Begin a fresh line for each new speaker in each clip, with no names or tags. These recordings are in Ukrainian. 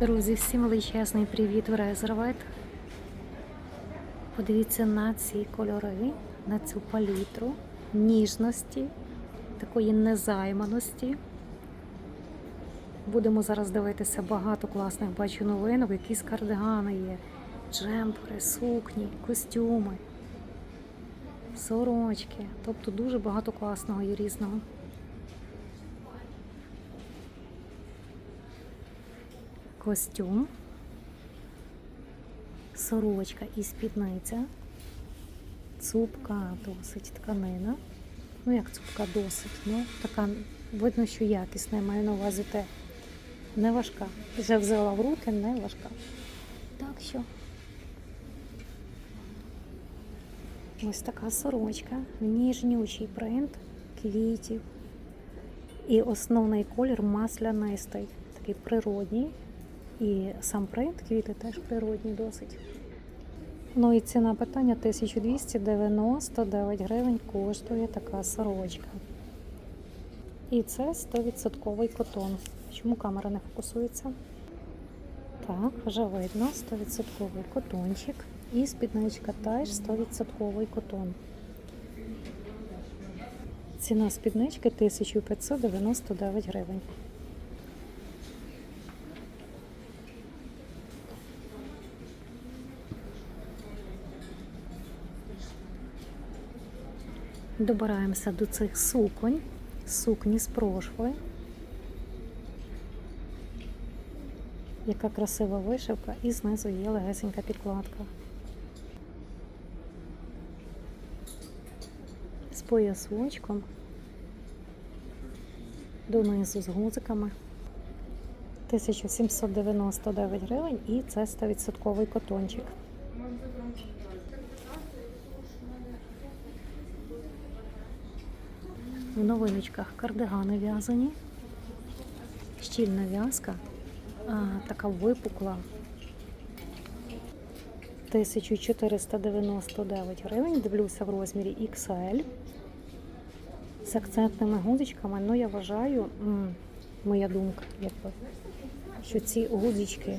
Друзі, всім величезний привіт в Резервет. Подивіться на ці кольори, на цю палітру, ніжності, такої незайманості. Будемо зараз дивитися багато класних бачу новинок, якісь кардигани є, джемпери, сукні, костюми, сорочки. Тобто дуже багато класного і різного. Костюм, сорочка і спідниця, цупка досить тканина. Ну, як цупка досить, ну така видно, що якісна, маю на увазі те. Не важка. Вже взяла в руки, не важка. Так що ось така сорочка, ніжнючий принт квітів. І основний колір маслянистий, такий природній. І сам принт квіти теж природні досить. Ну і ціна питання 1299 гривень коштує така сорочка. І це 100% котон. Чому камера не фокусується? Так, вже видно, 100% котончик. І спідничка теж 100% котон. Ціна спіднички 1599 гривень. Добираємося до цих суконь, сукні з прошви. Яка красива вишивка, і знизу є легесенька підкладка. З поясочком, донизу з гузиками. 1799 гривень і це 100% котончик. В новиночках кардигани в'язані, щільна в'язка, така випукла. 1499 гривень. Дивлюся в розмірі XL. З акцентними гудзичками. Ну, я вважаю, моя думка, якби, що ці гудзички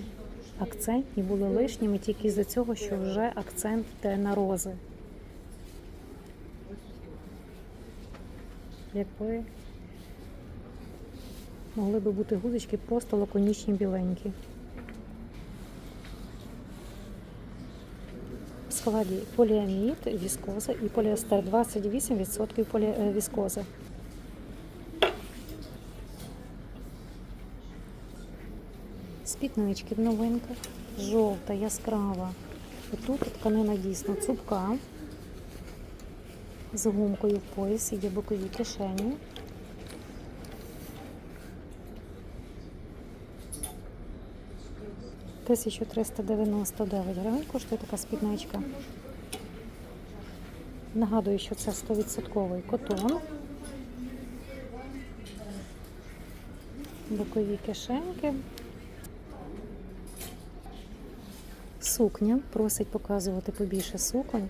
акцентні були лишніми тільки з-за цього, що вже акцент йде на рози. Якби могли би бути гудочки просто лаконічні біленькі. В складі поліамід, віскоза і поліестер 28% полі... е, віскози. Спіднички в новинках. Жовта, яскрава. І тут тканина дійсно цупка з гумкою в поясі, є бокові кишені. Тисячу триста дев'яносто дев'ять гривень коштує така спідничка. Нагадую, що це 100% котон. Бокові кишеньки. Сукня. Просить показувати побільше суконь.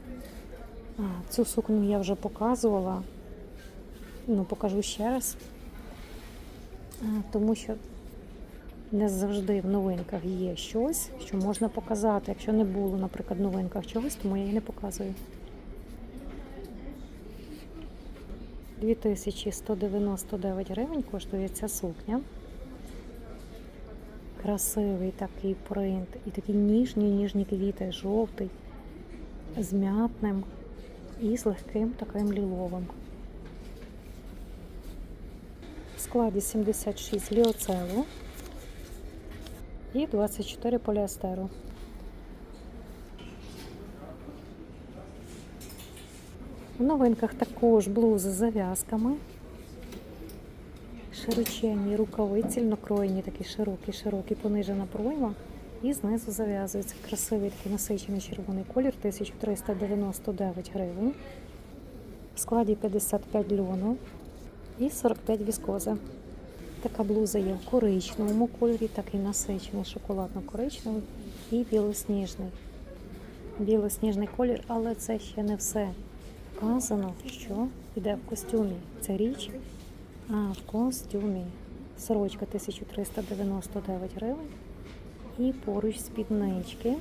Цю сукню я вже показувала, ну покажу ще раз, тому що не завжди в новинках є щось, що можна показати. Якщо не було, наприклад, в новинках чогось, тому я її не показую. 2199 гривень коштує ця сукня. Красивий такий принт і такі ніжні, ніжні квіти, жовтий, з м'ятним і з легким таким ліловим. В складі 76 ліоцелу і 24 поліестеру. В новинках також блузи з зав'язками. Широченні рукави, цільнокроєні, такі широкі, широкі, понижена пройма. І знизу зав'язується красивий такий насичений червоний колір, 1399 гривень. В складі 55 льону і 45 віскози. Така блуза є в коричневому кольорі, такий насичений шоколадно-коричневий і білосніжний. Білосніжний колір, але це ще не все. Вказано, що йде в костюмі. Це річ, а в костюмі. Сорочка 1399 гривень. І поруч спіднички.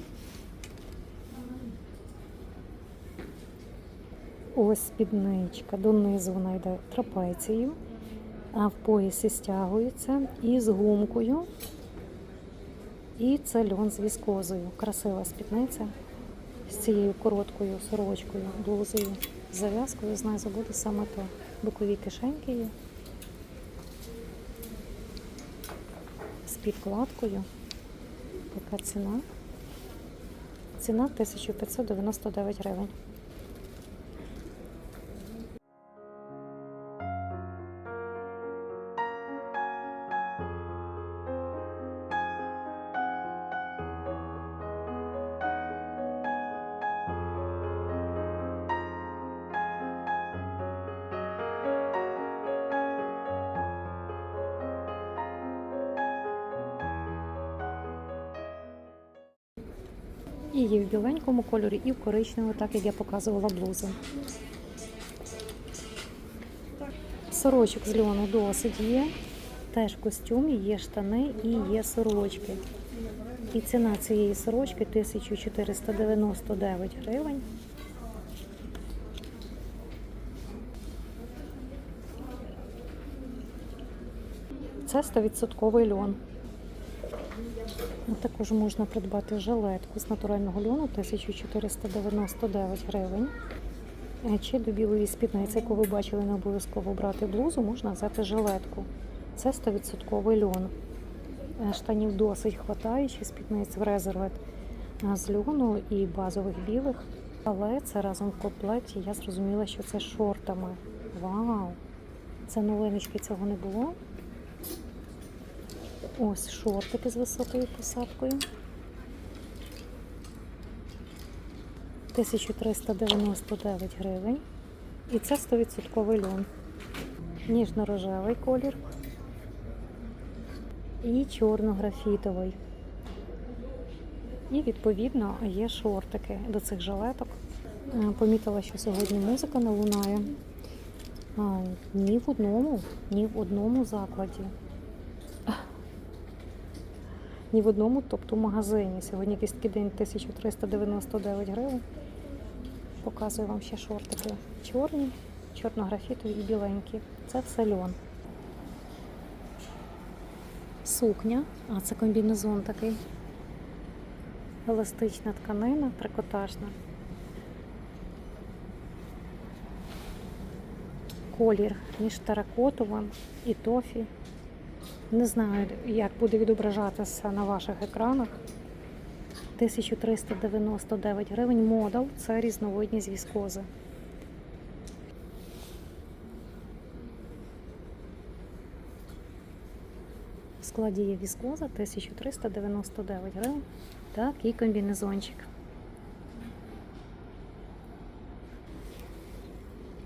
Ось спідничка, донизу вона йде трапецією, а в поясі стягується і з гумкою. І це льон з віскозою. Красива спідниця з цією короткою сорочкою, блузою, зав'язкою, знизу буде саме то. Бокові кишеньки є. З підкладкою. Яка ціна? Ціна 1599 гривень. Біленькому кольорі, і в коричневому, так як я показувала блузу. Сорочок з льону досить є. Теж в костюмі є штани і є сорочки. І ціна цієї сорочки 1499 гривень. Це 100% льон. Ну, Також можна придбати жилетку з натурального льону 1499 гривень. Е, Чи до білої спідниці, яку ви бачили, не обов'язково брати блузу, можна взяти жилетку. Це 100% льон. Е, Штанів досить хватаючи, спідниць в резервет е, з льону і базових білих. Але це разом в комплекті я зрозуміла, що це шортами. Вау! Це новиночки цього не було. Ось шортики з високою посадкою. 1399 гривень. І це 100% льон. Ніжно-рожевий колір. І чорно-графітовий. І відповідно є шортики до цих жилеток. Е, Помітила, що сьогодні музика не лунає. А, Ні в одному, ні в одному закладі. Ні в одному, тобто в магазині. Сьогодні такий день 1399 гривень. Показую вам ще шортики. Чорні, чорно-графітові і біленькі. Це все льон. Сукня, а це комбінезон такий. Еластична тканина, трикотажна. Колір між теракотовим і тофі. Не знаю, як буде відображатися на ваших екранах. 1399 гривень модал це різновидні з віскози. В складі є віскоза 1399 гривень. Так, і комбінезончик.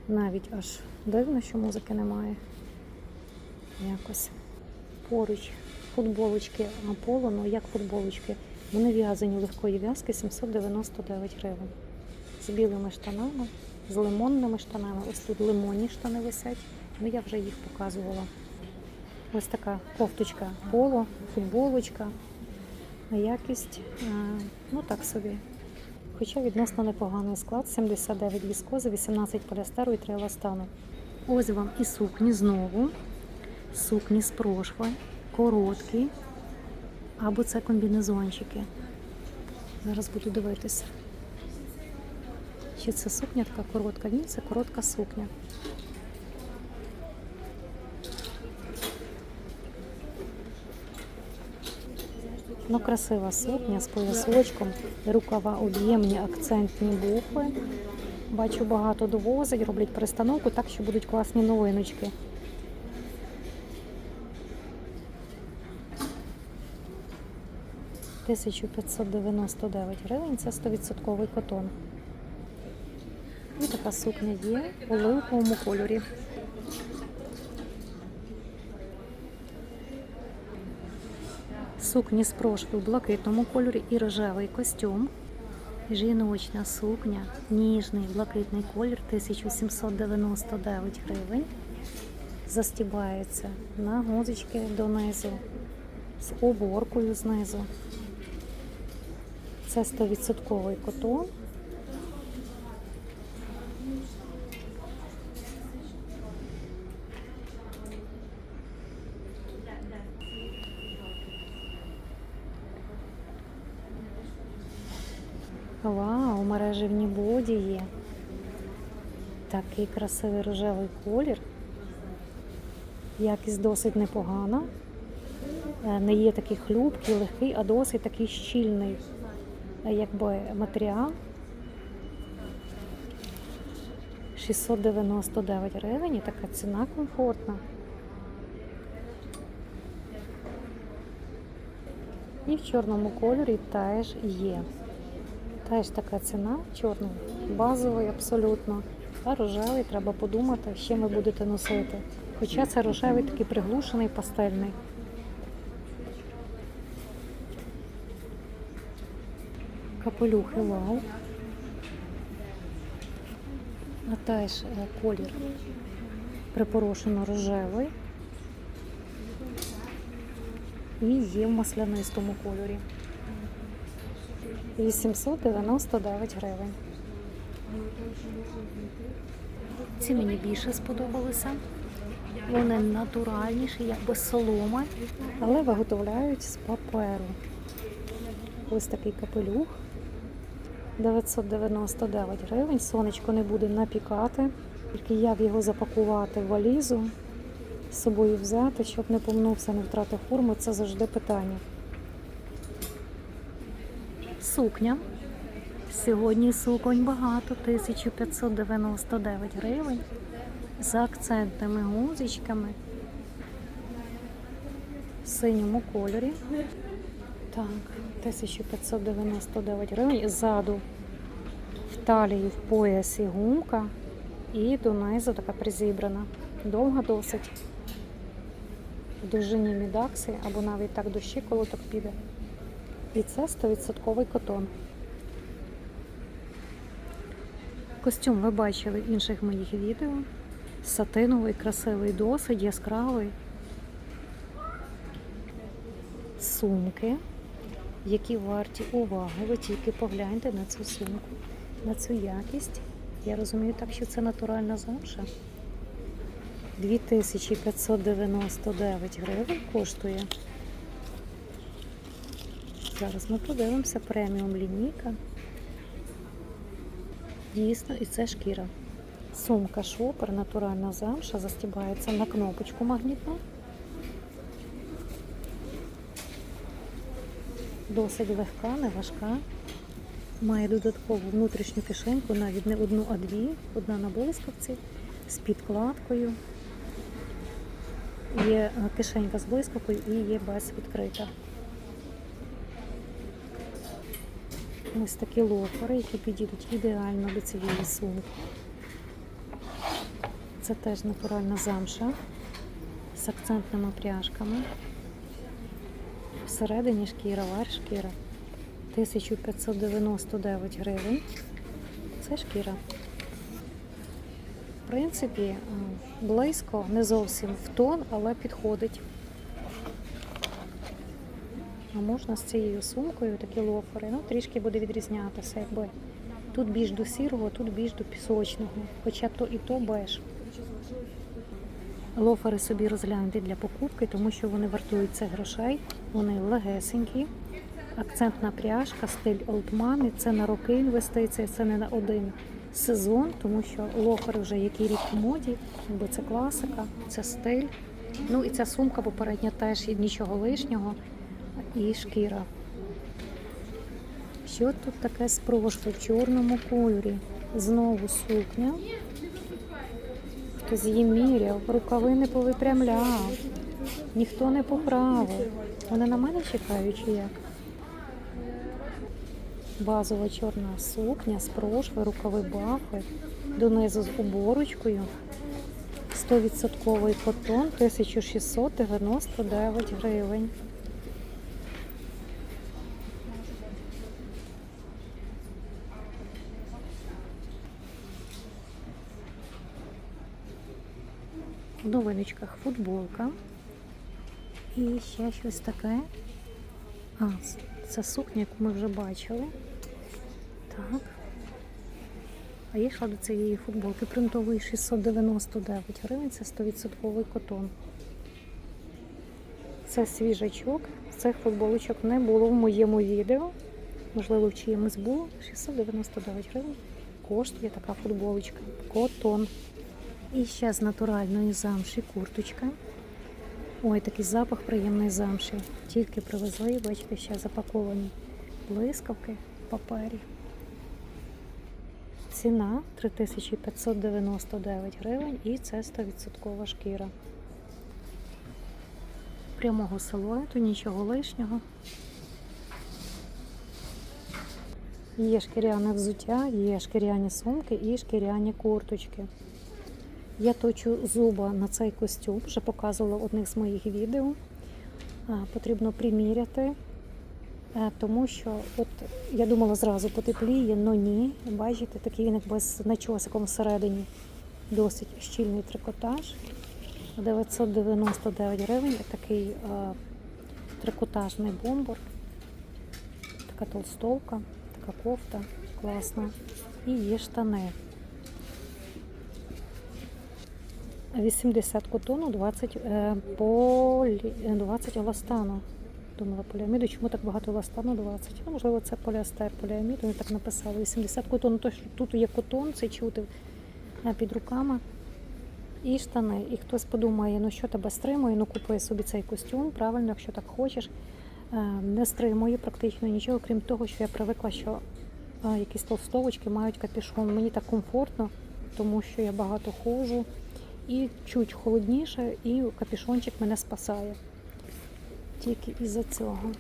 Навіть аж дивно, що музики немає. Якось поруч футболочки Аполло, ну як футболочки, вони в'язані легкої в'язки 799 гривень. З білими штанами, з лимонними штанами. Ось тут лимонні штани висять. Ну я вже їх показувала. Ось така кофточка поло, футболочка. Якість, е, ну так собі. Хоча відносно непоганий склад, 79 віскози, 18 поліастеру і 3 еластану. Ось вам і сукні знову сукні з прошви, короткі, або це комбінезончики. Зараз буду дивитися. Чи це сукня така коротка? Ні, це коротка сукня. Ну, красива сукня з поясочком, рукава об'ємні, акцентні букви. Бачу, багато довозять, роблять перестановку так, що будуть класні новиночки. 1599 гривень, це 100% котон. І така сукня є у оливковому кольорі. Сукні з прошви в блакитному кольорі і рожевий костюм. Жіночна сукня, ніжний блакитний колір 1799 гривень. Застібається на гузочки донизу з оборкою знизу. Це 100% котон. Вау, мережевні боді є. Такий красивий рожевий колір. Якість досить непогана. Е, Не є такий хлюпкий, легкий, а досить такий щільний якби, матеріал. 699 гривень і така ціна комфортна. І в чорному кольорі теж є. Теж така ціна чорний, базовий абсолютно. А рожевий треба подумати, чим ви будете носити. Хоча це рожевий такий приглушений пастельний. Капелюхи вау. А теж колір припорошено рожевий. І є в маслянистому кольорі. 899 гривень. Ці мені більше сподобалися. Вони натуральніші, якби солома, але виготовляють з паперу. Ось такий капелюх. 999 гривень. Сонечко не буде напікати. Тільки як його запакувати в валізу, з собою взяти, щоб не помнувся, не втратив форму, це завжди питання. Сукня. Сьогодні суконь багато, 1599 гривень за акцентними гузичками в синьому кольорі. Так, 1599 гривень. Ззаду в талії в поясі гумка і донизу така призібрана. Довга досить. В довжині мідакси або навіть так до щиколоток піде. І це 100% котон. Костюм ви бачили в інших моїх відео. Сатиновий, красивий, досить яскравий. Сумки, які варті уваги. Ви тільки погляньте на цю сумку, на цю якість. Я розумію так, що це натуральна замша. 2599 гривень коштує. Зараз ми подивимося преміум лінійка. Дійсно, і це шкіра. Сумка шопер, натуральна замша, застібається на кнопочку магнітну. Досить легка, не важка. Має додаткову внутрішню кишеньку, навіть не одну, а дві. Одна на блискавці з підкладкою. Є е, кишенька з блискавкою і є без відкрита. Ось такі лофери, які підійдуть ідеально до цієї сумки. Це теж натуральна замша з акцентними пряжками. Всередині шкіра, вар шкіра. 1599 гривень. Це шкіра. В принципі, е, близько, не зовсім в тон, але підходить. А можна з цією сумкою такі лофери. Ну, трішки буде відрізнятися, якби. Тут більш до сірого, тут більш до пісочного. Хоча то і то беж. Лофери собі розгляньте для покупки, тому що вони вартують цих грошей. Вони легесенькі. Акцентна пряжка, стиль олдмани. Це на роки інвестиції, це не на один сезон, тому що лофери вже який рік у моді, бо це класика, це стиль. Ну і ця сумка попередня теж нічого лишнього і шкіра. Що тут таке з в чорному кольорі? Знову сукня. Хтось її міряв, рукави не повипрямляв, ніхто не поправив. Вони на мене чекають чи як? Базова чорна сукня з прошви, рукави бафи, донизу з оборочкою. 100% котон 1699 гривень. В новиночках футболка. І ще щось таке. А, це сукня, яку ми вже бачили. Так. А я йшла до цієї футболки. Принтовий 699 гривень, це 100% котон. Це свіжачок. Цих футболочок не було в моєму відео. Можливо, в чиємусь було. 699 гривень. Коштує така футболочка. Котон. І ще з натуральної замші курточка. Ой, такий запах приємної замші. Тільки привезли, бачите, ще запаковані блискавки в папері. Ціна 3599 гривень і це 100% шкіра. Прямого силуету, нічого лишнього. Є шкіряне взуття, є шкіряні сумки і шкіряні курточки. Я точу зуба на цей костюм, вже показувала в одних з моїх відео. Потрібно приміряти, е, тому що от я думала зразу потепліє, але ні. Бачите, такий він якби з начосиком всередині. Досить щільний трикотаж. 999 гривень. Такий е, трикотажний бомбор. Така толстовка, така кофта класна. І є штани. 80 котону, 20 е, полі, е, 20 еластану. Думала поліаміду. Чому так багато еластану 20? Ну, можливо, це поліастер, поліамід. Вони так написали. 80 котону. То, що тут є котон, це чути е, під руками. І штани. І хтось подумає, ну що тебе стримує, ну купи собі цей костюм. Правильно, якщо так хочеш. Е, Не стримує практично нічого, крім того, що я привикла, що е, якісь толстовочки мають капюшон. Мені так комфортно, тому що я багато ходжу і чуть холодніше, і капюшончик мене спасає. Тільки із-за цього.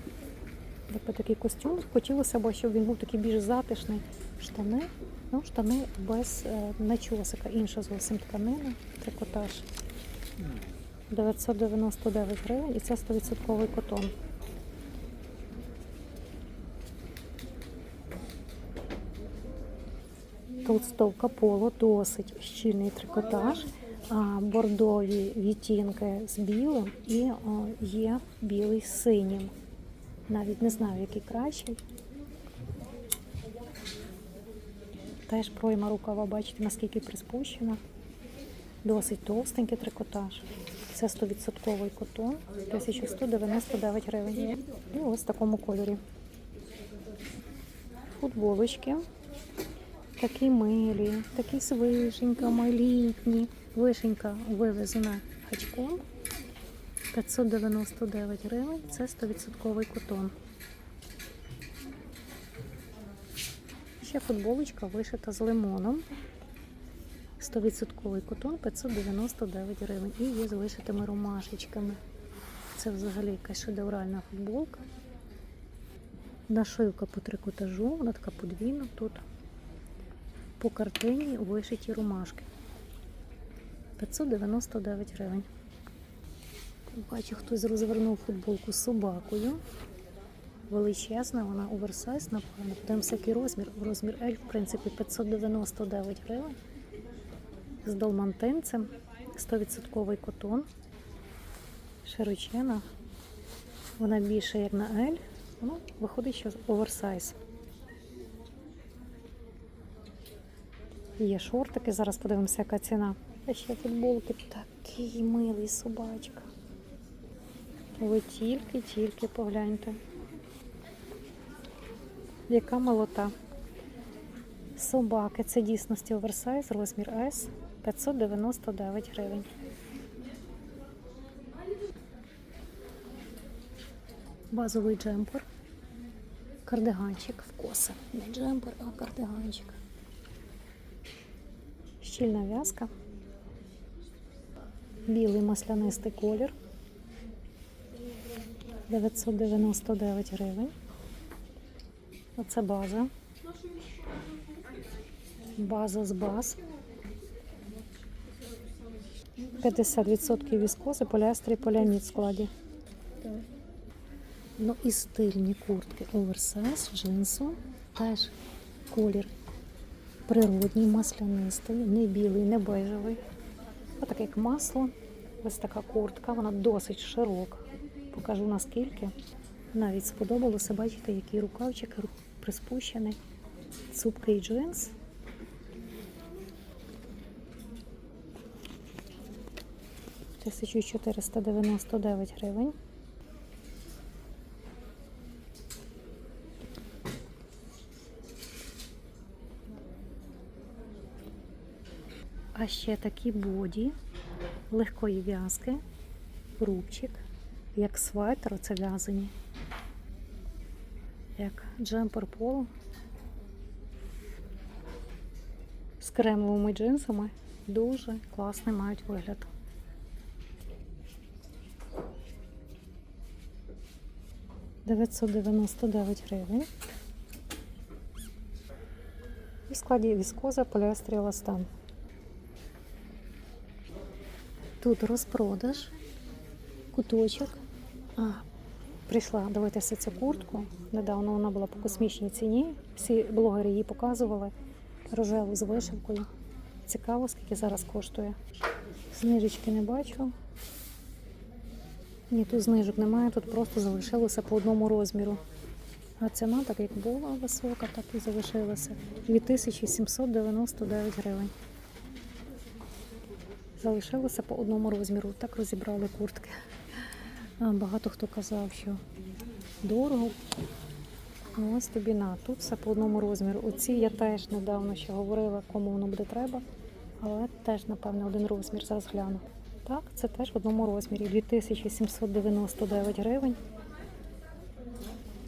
Якби такий костюм. Хотілося б, щоб він був такий більш затишний. Штани. Ну, штани без е, начосика. Інша зовсім тканина, трикотаж. 999 гривень і це 100% котон. Толстовка поло, досить щільний трикотаж, бордові відтінки з білим і є білий з синім. Навіть не знаю, який кращий. Теж пройма рукава, бачите, наскільки приспущена. Досить товстенький трикотаж. Це 100% котон, 1199 гривень. І ось в такому кольорі. Футболочки. Такі милі, такі з вишеньками, літні. Вишенька вивезена гачком. 599 гривень. Це 100% котон. Ще футболочка вишита з лимоном. 100% котон 599 гривень. І є з вишитими ромашечками. Це взагалі якась шедевральна футболка. Нашивка по трикотажу, вона така подвійна тут. По картині вишиті ромашки. 599 гривень. Бачу, хтось розвернув футболку з собакою. Величезна, вона оверсайз, напевно. Подивимося, який розмір. Розмір L, в принципі, 599 гривень. З долмантинцем. 100% котон. Широчена. Вона більше, як на L. Ну, виходить, що оверсайз. Є шортики, зараз подивимося, яка ціна. А ще футболки такий милий собачка. Ви тільки-тільки погляньте. Яка молота. Собаки. Це дійсності оверсайз, розмір S 599 гривень. Базовий джемпер. Кардиганчик в коси. Не джемпер, а кардиганчик. Щільна в'язка. Білий маслянистий колір. 999 гривень. Оце база. База з баз. 50% віскози, поліестер і поліамід в складі. Ну і стильні куртки оверсайз, джинсу. Теж колір природній, маслянистий, не білий, не бежевий. Отак як масло. Ось така куртка, вона досить широка. Покажу наскільки. Навіть сподобалося, бачите, який рукавчик ру- приспущений. Цупкий джинс. Тисячу 499 гривень. А ще такі боді легкої в'язки, рубчик, як свайтер, оце в'язані, як джемпер поло з кремовими джинсами. Дуже класний мають вигляд. «999 гривень. У складі віскоза поліестрі еластан. Тут розпродаж, куточок. А, прийшла дивитися цю куртку. Недавно вона була по космічній ціні. Всі блогери її показували. Рожеву з вишивкою. Цікаво, скільки зараз коштує. Знижечки не бачу. Ні, тут знижок немає, тут просто залишилося по одному розміру. А ціна, так як була висока, так і залишилася. 2799 гривень. Залишилося по одному розміру. Так розібрали куртки. Багато хто казав, що дорого. Ну, Ось тобі на. Тут все по одному розміру. Оці я теж недавно ще говорила, кому воно буде треба. Але теж, напевно, один розмір. Зараз гляну. Так, це теж в одному розмірі. 2799 гривень.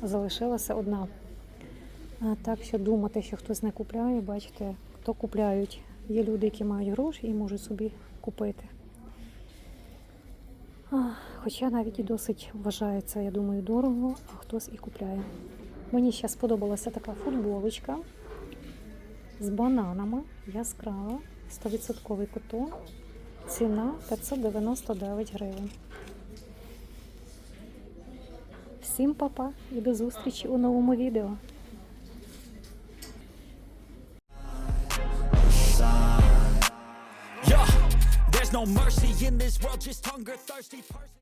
Залишилася одна. Так що думати, що хтось не купляє, бачите, хто купляють. Є люди, які мають гроші і можуть собі купити. Хоча навіть і досить вважається, я думаю, дорого, а хтось і купляє. Мені ще сподобалася така футболочка з бананами, яскрава, 100% котон. Ціна 599 гривень. Всім папа і до зустрічі у новому відео.
Mercy in this world, just hunger thirsty. person.